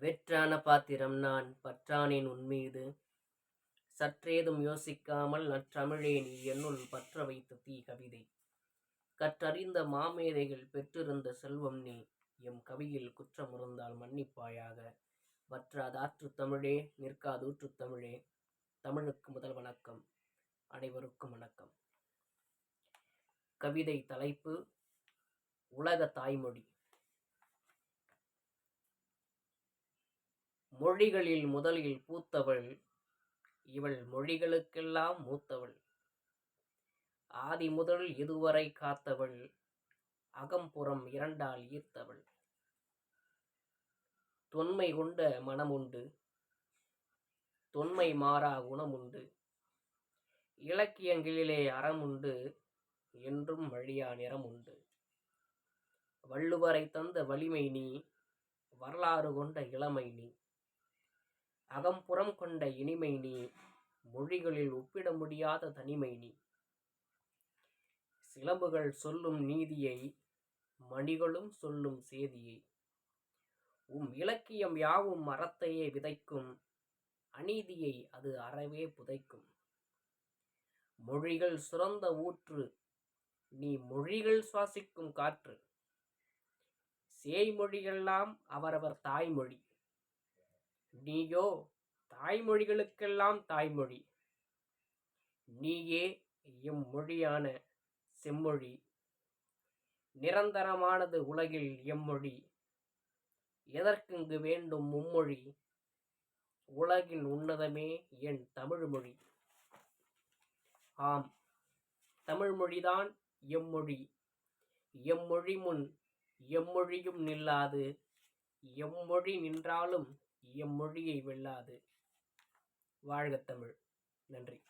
வெற்றான பாத்திரம் நான் பற்றானேன் உன்மீது. சற்றேதும் யோசிக்காமல் நற்றமிழே நீ என்னுள் பற்ற வைத்த தீ கவிதை. கற்றறிந்த மாமேதைகள் பெற்றிருந்த செல்வம் நீ எம் கவியில் குற்றமுறந்தால் மன்னிப்பாயாக. மன்னிப்பாயாக வற்றாதாற்று தமிழே நிற்காதூற்று தமிழே. தமிழுக்கு முதல் வணக்கம். அனைவருக்கும் வணக்கம். கவிதை தலைப்பு உலக தாய்மொழி. மொழிகளில் முதலில் பூத்தவள் இவள் மொழிகளுக்கெல்லாம் மூத்தவள். ஆதி முதல் இதுவரை காத்தவள் அகம்புறம் இரண்டால் ஈர்த்தவள். தொன்மை கொண்ட மனமுண்டு தொன்மை மாறா குணமுண்டு இலக்கியங்களிலே அறமுண்டு என்றும் வழியா நிறமுண்டு. வள்ளுவரை தந்த வலிமை நீ வரலாறு கொண்ட இளமை நீ. அகம்புறம் கொண்ட இனிமை நீ மொழிகளில் ஒப்பிட முடியாத தனிமை நீ. சிலம்புகள் சொல்லும் நீதியை மணிகளும் சொல்லும் சேதியை. உம் இலக்கியம் யாவும் மரத்தையே விதைக்கும் அநீதியை அது அறவே புதைக்கும். மொழிகள் சுரந்த ஊற்று நீ மொழிகள் சுவாசிக்கும் காற்று. சேய்மொழியெல்லாம் அவரவர் தாய்மொழி. நீயோ தாய்மொழிகளுக்கெல்லாம் தாய்மொழி. நீயே எம்மொழியான செம்மொழி. நிரந்தரமானது உலகில் எம்மொழி. எதற்கிங்கு வேண்டும் மும்மொழி? உலகின் உன்னதமே என் தமிழ்மொழி. ஆம் தமிழ்மொழிதான் எம்மொழி. எம்மொழி முன் எம்மொழியும் நில்லாது. எம்மொழி நின்றாலும் எம்மொழியை வெல்லாது. வாழ்க தமிழ். நன்றி.